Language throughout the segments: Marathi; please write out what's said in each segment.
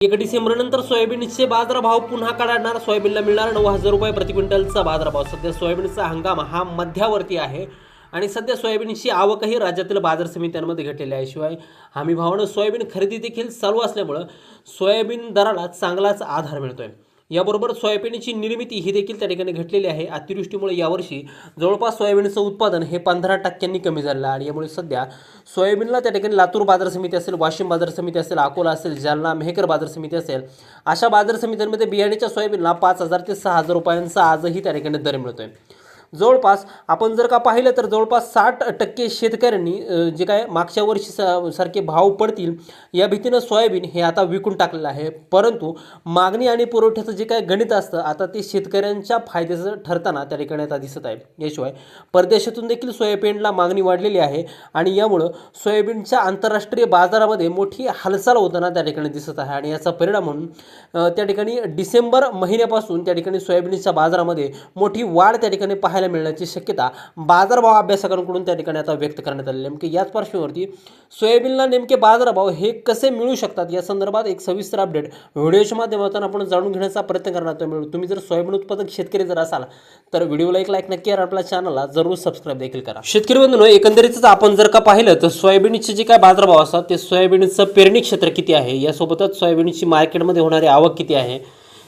एक डिसेंबरनंतर सोयाबीनचे बाजारभाव पुन्हा काढणार सोयाबीनला मिळणार नऊ हजार रुपये प्रति क्विंटलचा बाजारभाव. सध्या सोयाबीनचा हंगाम हा मध्यावरती आहे आणि सध्या सोयाबीनची आवकही राज्यातील बाजार समित्यांमध्ये घटलेली आहे. शिवाय हमी भावानं सोयाबीन खरेदी देखील चालू असल्यामुळं सोयाबीन दराला चांगलाच आधार मिळतोय. याबरोबर सोयाबीनची निर्मिती ही देखील त्या ठिकाणी घटलेली आहे. अतिवृष्टीमुळे यावर्षी जवळपास सोयाबीनचं उत्पादन हे पंधरा टक्क्यांनी कमी झालेलं आहे. आणि यामुळे सध्या सोयाबीनला त्या ठिकाणी लातूर बाजार समिती असेल वाशिम बाजार समिती असेल अकोला असेल जालना मेहकर बाजार समिती असेल अशा बाजार समित्यांमध्ये बियाण्याच्या सोयाबीनला पाच हजार ते सहा हजार रुपयांचा आजही त्या ठिकाणी दर मिळतोय. जवळपास आपण जर का पाहिलं तर जवळपास साठ टक्के शेतकऱ्यांनी जे काय मागच्या वर्षी सा- सारखे भाव पडतील या भीतीनं सोयाबीन हे आता विकून टाकलेलं आहे. परंतु मागणी आणि पुरवठ्याचं जे काय गणित असतं आता ते शेतकऱ्यांच्या फायद्याचं ठरताना त्या ठिकाणी आता दिसत आहे. याशिवाय परदेशातून देखील सोयाबीनला मागणी वाढलेली आहे आणि यामुळं सोयाबीनच्या आंतरराष्ट्रीय बाजारामध्ये मोठी हालचाल होताना त्या ठिकाणी दिसत आहे आणि याचा परिणाम म्हणून त्या ठिकाणी डिसेंबर महिन्यापासून त्या ठिकाणी सोयाबीनच्या बाजारामध्ये मोठी वाढ त्या ठिकाणी पाहायला मिळण्याची शक्यता बाजारभाव अभ्यासकांकडून त्या ठिकाणी आता व्यक्त करण्यात आलेली नेमकी नेमके याच पार्श्वभूमीवरती सोयाबीनला नेमके बाजारभाव हे कसे मिळू शकतात या संदर्भात एक सविस्तर अपडेट व्हिडिओच्या माध्यमातून आपण जाणून घेण्याचा प्रयत्न करणार मिळू तुम्ही जर सोयाबीन उत्पादक शेतकरी जर असाल तर व्हिडिओला एक लाईक नक्की करा आपल्या चॅनलला जरूर सबस्क्राईब देखील करा. शेतकरी बंधून एकंदरीतच आपण जर का पाहिलं तर सोयाबीनचे जे काय बाजारभाव असतात ते सोयाबीनचं पेरणी क्षेत्र किती आहे? यासोबतच सोयाबीनची मार्केटमध्ये होणारी आवक किती आहे?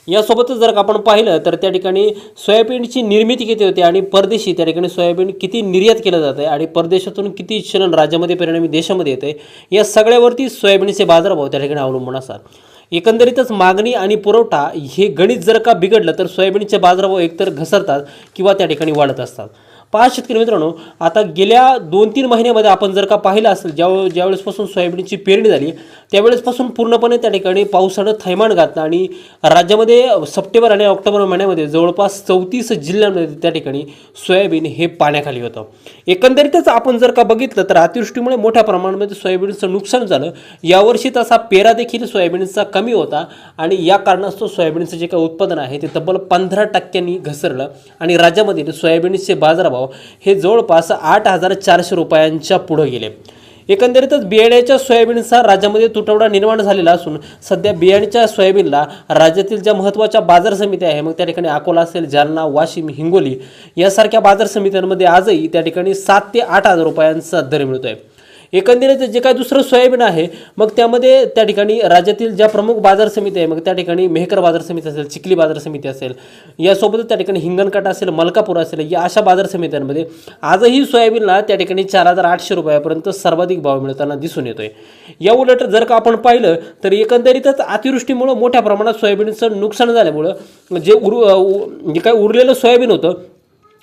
यासोबतच जर का आपण पाहिलं तर त्या ठिकाणी सोयाबीनची निर्मिती किती होते आणि परदेशी त्या ठिकाणी सोयाबीन किती निर्यात केलं जातं आणि परदेशातून किती चलन राज्यामध्ये परिणामी देशामध्ये येते या सगळ्यावरती सोयाबीनचे बाजारभाव त्या ठिकाणी अवलंबून असतात. एकंदरीतच मागणी आणि पुरवठा हे गणित जर का बिघडलं तर सोयाबीनचे बाजारभाव एकतर घसरतात किंवा त्या ठिकाणी वाढत असतात. पाच शेतकरी मित्रांनो आता गेल्या दोन तीन महिन्यामध्ये आपण जर का पाहिलं असेल ज्या ज्यावेळेसपासून सोयाबीनची पेरणी झाली त्यावेळेसपासून पूर्णपणे त्या ठिकाणी पावसानं थैमान घातलं आणि राज्यामध्ये सप्टेंबर आणि ऑक्टोबर महिन्यामध्ये जवळपास चौतीस जिल्ह्यांमध्ये त्या ठिकाणी सोयाबीन हे पाण्याखाली होतं. एकंदरीतच आपण जर का बघितलं तर अतिवृष्टीमुळे मोठ्या प्रमाणामध्ये सोयाबीनचं नुकसान झालं. यावर्षी तसा पेरा देखील सोयाबीनचा कमी होता आणि या कारणास्तव सोयाबीनचं जे काही उत्पादन आहे ते तब्बल पंधरा टक्क्यांनी घसरलं आणि राज्यामधील सोयाबीनचे बाजारभाव हे जवळपास आठ हजार चारशे रुपयांच्या पुढं गेले. एकंदरीतच बियाण्याच्या सोयाबीनचा राज्यामध्ये तुटवडा निर्माण झालेला असून सध्या बियाण्याच्या सोयाबीनला राज्यातील ज्या महत्त्वाच्या बाजार समित्या आहे मग त्या ठिकाणी अकोला असेल जालना वाशिम हिंगोली यासारख्या बाजार समित्यांमध्ये आजही त्या ठिकाणी सात ते आठ हजार रुपयांचा दर मिळतो आहे एकंदरीत जे काय दुसरं सोयाबीन आहे मग त्यामध्ये त्या ठिकाणी राज्यातील ज्या प्रमुख बाजार समिती आहे मग त्या ठिकाणी मेहकर बाजार समिती असेल चिखली बाजार समिती असेल यासोबतच त्या ठिकाणी हिंगणकाटा असेल मलकापूर असेल या अशा बाजार समित्यांमध्ये आजही सोयाबीनला त्या ठिकाणी चार हजार आठशे रुपयापर्यंत सर्वाधिक भाव मिळताना दिसून येतोय. या उलट जर का आपण पाहिलं तर एकंदरीतच अतिवृष्टीमुळं मोठ्या प्रमाणात सोयाबीनचं नुकसान झाल्यामुळं जे उर जे काय उरलेलं सोयाबीन होतं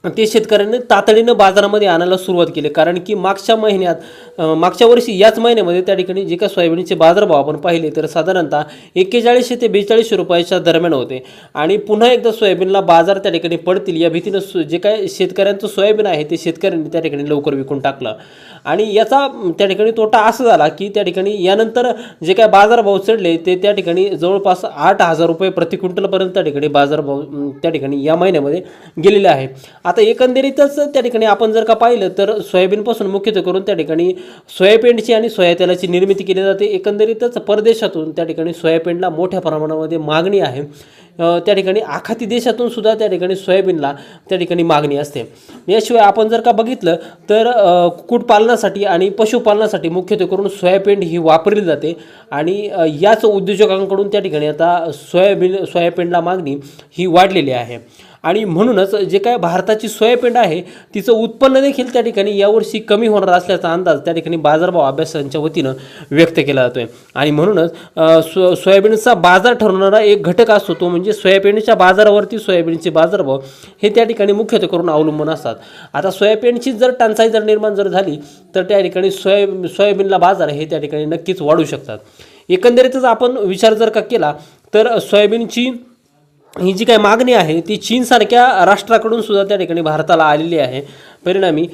ते शेतकऱ्यांनी तातडीनं बाजारामध्ये आणायला सुरुवात केली. कारण की मागच्या महिन्यात मागच्या वर्षी याच महिन्यामध्ये त्या ठिकाणी जे काय सोयाबीनचे बाजारभाव आपण पाहिले तर साधारणतः एक्केचाळीसशे ते बेचाळीसशे रुपयाच्या दरम्यान होते. आणि पुन्हा एकदा सोयाबीनला बाजार त्या ठिकाणी पडतील या भीतीनं सु- जे काय शेतकऱ्यांचं सोयाबीन आहे ते शेतकऱ्यांनी त्या ठिकाणी लवकर विकून टाकलं. आणि याचा त्या ठिकाणी तोटा असा झाला की त्या ठिकाणी यानंतर जे काय बाजारभाव चढले ते त्या ठिकाणी जवळपास आठ हजार रुपये प्रति क्विंटलपर्यंत त्या ठिकाणी बाजारभाव त्या ठिकाणी या महिन्यामध्ये गेलेले आहे. आता एकंदरीतच त्या ठिकाणी आपण जर का पाहिलं तर सोयाबीनपासून मुख्यत्वे करून त्या ठिकाणी सोयाबीनची आणि सोयातेलाची निर्मिती केली जाते. एकंदरीतच परदेशातून त्या ठिकाणी सोयाबीनला मोठ्या प्रमाणामध्ये मागणी आहे. त्या ठिकाणी आखाती देशातून सुद्धा त्या ठिकाणी सोयाबीनला त्या ठिकाणी मागणी असते. याशिवाय आपण जर का बघितलं तर कुक्कुटपालनासाठी आणि पशुपालनासाठी मुख्यत्वे करून सोयाबीन ही वापरली जाते. आणि याच उद्योजकांकडून त्या ठिकाणी आता सोयाबीन सोयाबीनला मागणी ही वाढलेली आहे. आणि म्हणूनच जे काय भारताची सोयाबीन आहे तिचं उत्पन्न देखील त्या ठिकाणी यावर्षी कमी होणार असल्याचा अंदाज त्या ठिकाणी बाजारभाव अभ्यासांच्या वतीनं व्यक्त केला जातोय. आणि म्हणूनच सो सोयाबीनचा बाजार ठरवणारा एक घटक असतो तो म्हणजे सोयाबीनच्या बाजारावरती सोयाबीनचे बाजारभाव हे त्या ठिकाणी मुख्यत्वे करून अवलंबून असतात. आता सोयाबीनची जर टंचाई जर निर्माण जर झाली तर त्या ठिकाणी सोया सोयाबीनला बाजार हे त्या ठिकाणी नक्कीच वाढू शकतात. एकंदरीतच आपण विचार जर का केला तर सोयाबीनची ही जी काही मागणी आहे ती चीनसारख्या राष्ट्राकडून सुद्धा त्या ठिकाणी भारताला आलेली आहे. परिणामी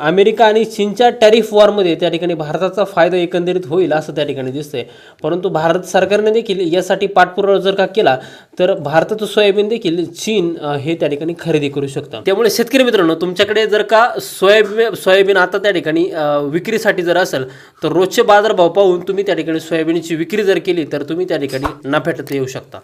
अमेरिका आणि चीनच्या टॅरिफ वॉरमध्ये त्या ठिकाणी भारताचा फायदा एकंदरीत होईल असं त्या ठिकाणी दिसतंय. परंतु भारत सरकारने देखील यासाठी पाठपुरावा जर का केला तर भारताचं सोयाबीन देखील चीन हे त्या ठिकाणी खरेदी करू शकतं. त्यामुळे शेतकरी मित्रांनो तुमच्याकडे जर का सोयाबीन सोयाबीन आता त्या ठिकाणी विक्रीसाठी जर असेल तर रोजचे बाजारभाव पाहून तुम्ही त्या ठिकाणी सोयाबीनची विक्री जर केली तर तुम्ही त्या ठिकाणी नफ्यात येऊ शकता.